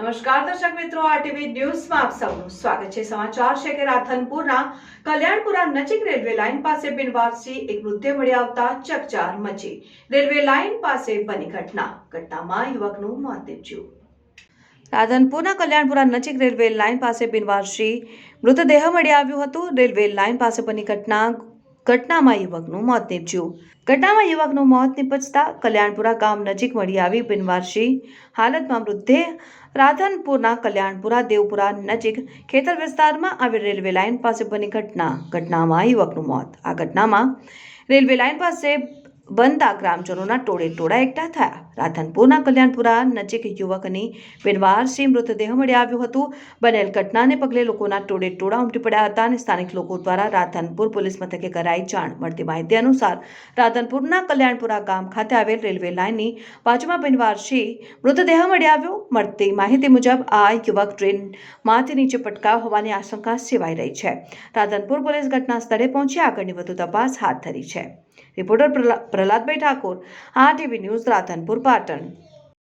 નમસ્કાર દર્શક મિત્રો આરટીવી ન્યૂઝમાં આપ સૌનું સ્વાગત છે. સમાચાર છે કે રાધનપુરના કલ્યાણપુરા નજીક રેલવે લાઇન પાસે બિનવારસી એક વૃદ્ધે મળી આવતા ચકચાર મચી. રેલવે લાઇન પાસે બની ઘટના. ઘટનામાં યુવકનું મોત નીપજ્યું. રાધનપુરના કલ્યાણપુરા નજીક રેલવે લાઇન પાસે બિનવારસી મૃતદેહ મળી આવ્યું હતું. રેલવે લાઇન પાસે બની ઘટના ઘટનામાં યુવકનું મોત નીપજ્યું. ઘટનામાં યુવકનું મોત નીપજતા કલ્યાણપુરા ગામ નજીક મળી આવી બિનવારસી હાલતમાં મૃતદેહ રાધનપુરના કલ્યાણપુરા દેવપુરા નજીક ખેતર વિસ્તારમાં આવેલ રેલવે લાઇન પાસે બની ઘટના. ઘટનામાં યુવકનું મોત. આ ઘટનામાં રેલવે લાઇન પાસે બનતા ગ્રામજનોના ટોળે ટોળા એકઠા થયા. રાધનપુરના કલ્યાણપુરા નજીક યુવકની બિનવારસી મૃતદેહ મળી આવ્યું હતું. બનેલ ઘટનાને પગલે લોકોના ટોળે ટોળા ઉમટી પડ્યા હતા અને સ્થાનિક લોકો દ્વારા રાધનપુર પોલીસ મથકે કરાઈ જાણ. મળતી માહિતી અનુસાર, રાધનપુરના કલ્યાણપુરા ગામ ખાતે આવેલ રેલવે લાઇનની બાજુમાં બિનવારસી મૃતદેહ મળી આવ્યો. મળતી માહિતી મુજબ, આ યુવક ટ્રેનમાંથી નીચે પટકાવ હોવાની આશંકા સેવાઈ રહી છે. રાધનપુર પોલીસ ઘટના સ્થળે પહોંચી આગળની વધુ તપાસ હાથ ધરી છે. રિપોર્ટર પ્રહલા- પ્રહલાદભાઈ ઠાકોર આ ટીવી ન્યૂઝ રાધનપુર પાટણ.